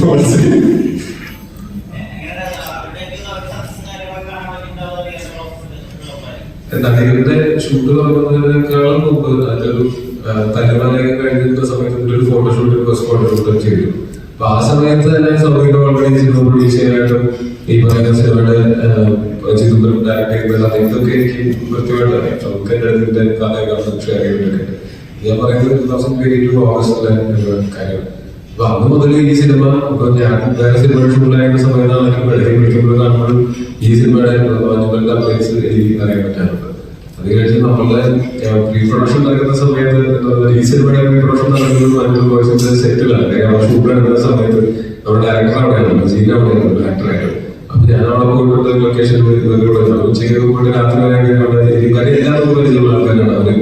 തോന്നി നടികളുടെ ഷൂട്ട് തുടങ്ങുന്നതിനേക്കാളും മുമ്പ് അതിലൊരു തലമലയൊക്കെ കഴിഞ്ഞിരുന്ന സമയത്ത് ഒരു ഫോട്ടോഷൂട്ട് ബസ് ഫോട്ടോഷൂട്ട് ചെയ്തു. അപ്പൊ ആ സമയത്ത് തന്നെ സൗകര്യം ഓൾറെഡി സിനിമ പ്രൊഡ്യൂസ് ചെയ്യാനായിട്ടും ഈ പറയുന്ന സിനിമയുടെ ചിദംബരം ഡയറക്ട് ചെയ്യുന്ന അതിന്റെയൊക്കെ എനിക്ക് കൃത്യമായിട്ട് അറിയാം നമുക്ക് എന്റെ അടുത്തിന്റെ കഥകളും ഷെയർ ചെയ്തിട്ടൊക്കെ ഞാൻ പറയുന്നത് ടൂ തൗസൻഡ് ട്വന്റി ടു ഓഗസ്റ്റിലെ കാര്യം. അപ്പൊ അന്ന് മുതൽ ഈ സിനിമ ഇപ്പൊ ഞാൻ വേറെ സിനിമ ഷൂട്ടിലായിരുന്ന സമയത്താണ് എനിക്ക് വെള്ളത്തിൽ വിളിക്കുമ്പോൾ കാണുമ്പോൾ ഈ സിനിമയുടെ വാഞ്ചുകളുടെ അപ്ഡേറ്റ്സ് എനിക്ക് അറിയാൻ പറ്റാറുണ്ട്. അത് കഴിഞ്ഞ് നമ്മളുടെ പ്രീ പ്രൊഡക്ഷൻ നടക്കുന്ന സമയത്ത് ഈ സിനിമയുടെ പ്രീ പ്രൊഡക്ഷൻ നടക്കുന്നത് സെറ്റിലാണ് ഷൂട്ട് നടക്കുന്ന സമയത്ത് നമ്മുടെ ഡയറക്ടർ അവിടെയാണ് സീൻ അവിടെയാണ് ഡയറക്ടറായിട്ട് അപ്പൊ ഞാൻ അവിടെ പോയിട്ട് ലൊക്കേഷൻ ഉച്ചയ്ക്ക് പോയിട്ട് രാത്രി വരെ കാര്യം പരിചയമുള്ള ആൾക്കാരാണ് അവർ.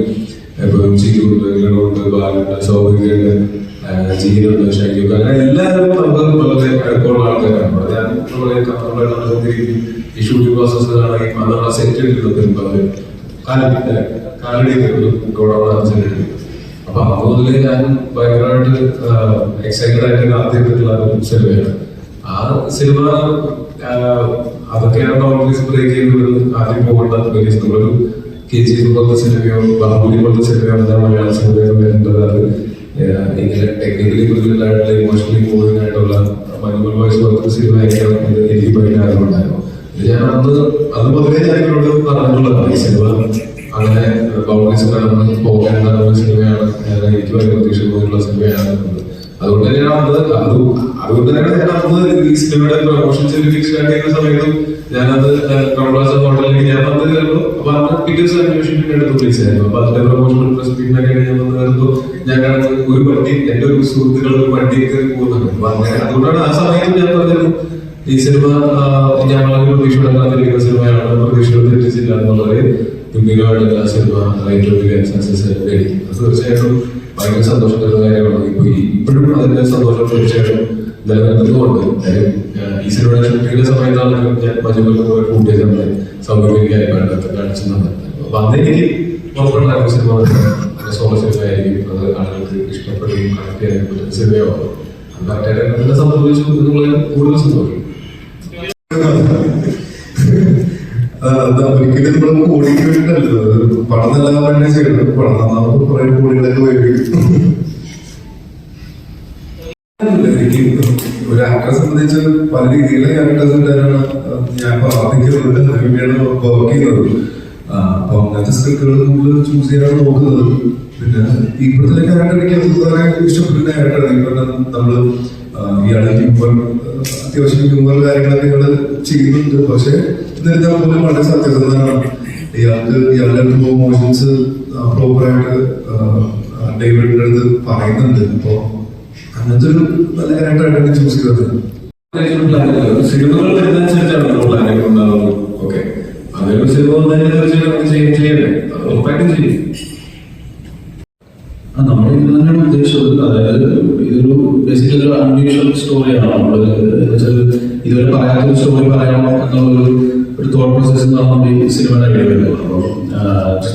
ഇപ്പൊ ഉച്ചയ്ക്കുണ്ട് ഉണ്ട് ബാലുണ്ട് സൗകര്യമുണ്ട് ജീനുണ്ട് ഷൈജുണ്ട് അങ്ങനെ എല്ലാവരും നമുക്ക് വളരെ അടുപ്പമുള്ള ആൾക്കാരാണ്. അവിടെ വളരെ നമ്മളെ നമ്മുടെ നടക്കുന്ന രീതി ഈ ഷൂട്ടിംഗ് പ്രോസസ് ആണെങ്കിൽ സെറ്റ് എടുക്കുന്നത് അവർ കാലടി കാലടി ഒരു സെറ്റ് അപ്പൊ അത് മുതൽ ഞാൻ ഭയങ്കരമായിട്ട് എക്സൈറ്റഡ് ആയിട്ട് കാത്തിരുന്നിട്ടുള്ള ഒരു സിനിമയാണ് ആ സിനിമ അതൊക്കെയാണ് ഓൾവേസ് ബ്രേക്ക് ചെയ്ത് വരുന്നത് ആദ്യം പോകേണ്ട നമ്മളൊരു കെ ജി പോലത്തെ സിനിമയോ ബാഹുബലി പോലത്തെ സിനിമയോ മലയാള സിനിമയോ വേണ്ടത്. ഇങ്ങനെ ടെക്നിക്കലി ബ്രില്യന്റ് ഇമോഷണലി മൂവിംഗ് ആയിട്ടുള്ള മനുമൽ വോയിസ് പോലത്തെ സിനിമ ആയിരിക്കണം എന്ന് എനിക്ക് ഭയങ്കര ആഗ്രഹമുണ്ടായിരുന്നു ഞാൻ അന്ന് അത് മുതലേ ഞാൻ ഇവരോട് പറഞ്ഞിട്ടുള്ളതാണ്. ഈ സിനിമ അങ്ങനെ ബൗണ്ടറീസ് കടന്ന് പോകേണ്ട ഒരു സിനിമയാണ് എനിക്ക് ഭയങ്കര പ്രതീക്ഷ പോലുള്ള സിനിമയാണ്. അതുകൊണ്ട് തന്നെയാണ് അത് അതുകൊണ്ട് തന്നെയാണ് ഞാൻ അന്ന് ഈ സിനിമയുടെ പ്രൊമോഷൻ ഫിക്സ് ചെയ്യുന്ന സമയത്തും ഞാനത് കമലാസ ഹോട്ടലിലേക്ക് ഞാൻ വന്ന് കയറുന്നു. അപ്പൊ അന്ന് ടിക്കറ്റ്സ് അന്വേഷണത്തിന് എടുത്ത് വിളിച്ചായിരുന്നു. അപ്പൊ അതിന്റെ പ്രൊമോഷൻ പ്രസ് മീറ്റിനൊക്കെ ഞാൻ വന്ന് കയറുന്നു. ഞാൻ ഒരു വണ്ടി എന്റെ ഒരു സുഹൃത്തുക്കൾ ഒരു വണ്ടിയൊക്കെ പോകുന്നുണ്ട്. അപ്പൊ അങ്ങനെ അതുകൊണ്ടാണ് ആ സമയത്ത് ഞാൻ പറഞ്ഞത് ഈ സിനിമ ഞങ്ങളൊരു പ്രതീക്ഷയുടെ കാത്തിരിക്കുന്ന സിനിമയാണ് പ്രതീക്ഷകൾ തെറ്റിച്ചില്ല എന്നുള്ളത് ഗംഭീരമായിട്ടുള്ള സിനിമ ഏറ്റവും വലിയ സക്സസ് നേടി തീർച്ചയായിട്ടും ഭയങ്കര സന്തോഷകരമായ കാര്യമാണ് ഇപ്പൊ ഈ ഇപ്പോഴും അതിന്റെ സന്തോഷം തീർച്ചയായിട്ടും നിലനിർത്തുന്നുണ്ട് ഈ സിനിമയുടെ ഷൂട്ടിങ്ങിന്റെ സമയത്താണ് ഞാൻ മജുമലിന് പോയി കൂട്ടിയ സമയം എനിക്ക് ഉറപ്പുണ്ടായിരുന്ന സിനിമ സോള സിനിമയായിരിക്കും അത് ആളുകൾക്ക് ഇഷ്ടപ്പെടുകയും കണക്ട് ചെയ്യാൻ പറ്റുന്ന സിനിമയാവും കറക്റ്റായിട്ട് സംബന്ധിച്ചു എന്നുള്ളത് കൂടുതൽ സന്തോഷം. ഒരിക്കലും നമ്മൾ അത് പണം നല്ലതാ തന്നെ ചെയ്യണം പണം നന്നാവുമ്പോൾ കുറെ കോടികളൊക്കെ വരും. എനിക്ക് ഒരു ആക്ടറെ സംബന്ധിച്ച് പല രീതിയിലെ ക്യാരക്ടേഴ്സ് ഉണ്ടായിരുന്ന. ഞാൻ പ്രാർത്ഥിക്കുന്നുണ്ട് അതിനുവേണ്ടിയാണ് വർക്ക് ചെയ്യുന്നത്. അപ്പൊ അങ്ങനത്തെ സ്ക്രിപ്റ്റുകൾ കൂടുതൽ ചൂസ് ചെയ്യാനാണ് നോക്കുന്നത്. പിന്നെ ഇപ്പോഴത്തെ ക്യാരക്ടർ എനിക്ക് വളരെ ഇഷ്ടപ്പെടുന്ന ക്യാരക്ടറാണ് ഇപ്പൊ നമ്മൾ ഹ്യൂമർ അത്യാവശ്യം ഹ്യൂമർ കാര്യങ്ങളൊക്കെ ഇയാൾ ചെയ്യുന്നുണ്ട്. പക്ഷെ എന്നിരുന്നാൽ പോലും വളരെ സത്യസന്ധനാണ്. ഇയാൾക്ക് ഇയാളുടെ അടുത്ത് ഇമോഷൻസ് പ്രോപ്പറായിട്ട് ഡേവിഡിന്റെ അടുത്ത് പറയുന്നുണ്ട്. അപ്പൊ അങ്ങനത്തെ ഒരു നല്ല ക്യാരക്ടറായിട്ടാണ് ചൂസ് ചെയ്തത് സിനിമകൾ വരുന്നതനുസരിച്ചാണ് നമ്മൾ പ്ലാനിങ് ഉണ്ടാവുന്നത്. ഓക്കെ അങ്ങനെ സിനിമ വന്നതിന് തീർച്ചയായും നമുക്ക് ചെയ്യും ചെയ്യണ്ടേ? അത് ഉറപ്പായിട്ടും ചെയ്യും. ആ, നമ്മൾ ഇത് തന്നെയാണ് ഉദ്ദേശിച്ചത്. അതായത് ഇതൊരു ബേസിക്കലി ഒരു അൺയൂഷ്വൽ സ്റ്റോറിയാണ് നമ്മൾ ഇതുവരെ പറയാത്തൊരു സ്റ്റോറി പറയണോ എന്നുള്ളൊരു ഒരു തോട്ട് പ്രോസസ് നമ്മൾ ഈ സിനിമ വരുന്നത് അപ്പോൾ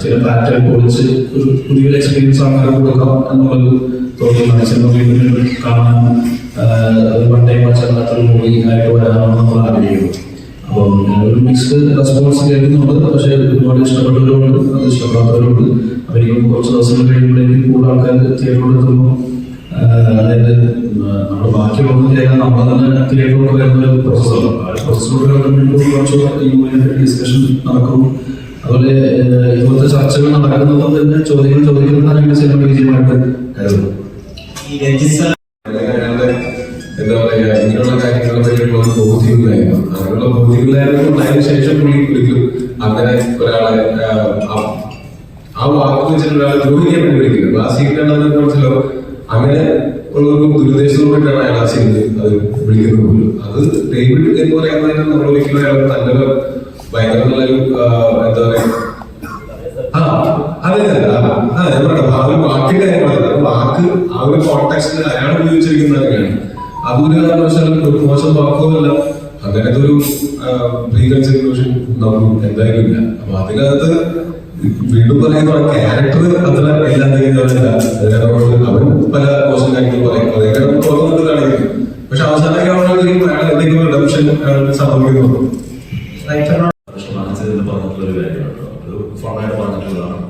ചില പാറ്റേൺ പൊളിച്ച് ഒരു പുതിയ എക്സ്പീരിയൻസ് ആൾക്കാർക്ക് കൊടുക്കാം എന്നുള്ളൊരു തോന്നലാണ് സിനിമ വീണ്ടും കാണാൻ വൺ ടൈം വാച്ചല്ലാത്തൊരു മൂവി ആയിട്ട് വരാനാണ് നമ്മൾ ആഗ്രഹിക്കുന്നത്. അപ്പം ഒരു മിക്സ്ഡ് റെസ്പോൺസ് കേൾക്കുന്നുണ്ട്. പക്ഷേ ഒരുപാട് ഇഷ്ടപ്പെട്ടവരുണ്ട് അത് ഇഷ്ടപ്പെടാത്തവരുണ്ട്. അവരിക്കും കുറച്ച് ദിവസങ്ങൾ കഴിയുമ്പോഴേക്കും കൂടുതൽ ആൾക്കാർ എത്തുമ്പോൾ അതായത് നമ്മൾ ബാക്കിയുള്ളൊന്നും ചെയ്യാൻ നമ്മൾ തന്നെ തിയേറ്ററിലോട്ട് വരുന്ന ഒരു പ്രോസസ്സാണ് ആ പ്രോസസ്സിലൂടെ വരുമ്പോൾ കുറച്ച് ഈ ഡിസ്കഷൻ നടക്കും. അതുപോലെ ഇതുപോലത്തെ ചർച്ചകൾ നടക്കുന്നത് തന്നെ ചോദ്യങ്ങൾ ചോദിക്കുന്നതാണ് ഞങ്ങളുടെ സിനിമ വിജയമായിട്ട് കരുതുന്നു ഈ രജിസ്റ്റർ അയാളുടെ എന്താ പറയാ ഇങ്ങനെയുള്ള കാര്യങ്ങളെ പറ്റിയുള്ള ഒരു ബോധ്യമില്ലായിരുന്നു അങ്ങനെയുള്ള ബോധ്യമില്ലായ്മ ഉണ്ടായതിനു ശേഷം പുള്ളി വിളിക്കും. അങ്ങനെ ഒരാളെ ആ, വാക്ക് വെച്ചിട്ട് ഒരാളെ ദ്രോഹിക്കാൻ വേണ്ടി വിളിക്കുന്നത് ആ സീനിലാണ് മനസ്സിലോ അങ്ങനെ ഉള്ളവർക്കും ദുരുദ്ദേശത്തോടെയാണ് അയാൾ ആ സീനിൽ അത് വിളിക്കുന്നത്. പോലും അത് ഡേവിഡ് എന്ന് പറയുന്നതിന് നമ്മൾ ഒരിക്കലും അയാൾ നല്ലൊരു ഭയങ്കര നല്ലൊരു എന്താ പറയുക അതെ അതെ ആ, ഞാൻ പറയാം ആ ഒരു വാക്കിന്റെ വാക്ക് ആ ഒരു കോൺടാക്സിൽ അയാൾ ഉപയോഗിച്ചിരിക്കുന്ന കാര്യമാണ് അതൊരു കാരണവശാലും ഒരു മോശം വാക്കുമല്ല അങ്ങനത്തെ ഒരു റീകൺസിഡറേഷൻ നമുക്ക് എന്തായാലും ഇല്ല. അപ്പൊ അതിനകത്ത് വീണ്ടും പറയുന്ന ക്യാരക്ടർ അത്ര ഇല്ലാതെ അവൻ പല മോശം കാര്യങ്ങൾ പറയും അതേ തുറന്നിട്ട് കാണിക്കും. പക്ഷെ അവസാനമൊക്കെ ആവുമ്പോഴത്തേക്കും അയാൾ എന്തെങ്കിലും റിഡംഷൻ സംഭവിക്കുന്നു പറഞ്ഞിട്ടുള്ള ഒരു കാര്യമാണ് ഒരു ഫോണായിട്ട് പറഞ്ഞിട്ടുള്ളതാണ്?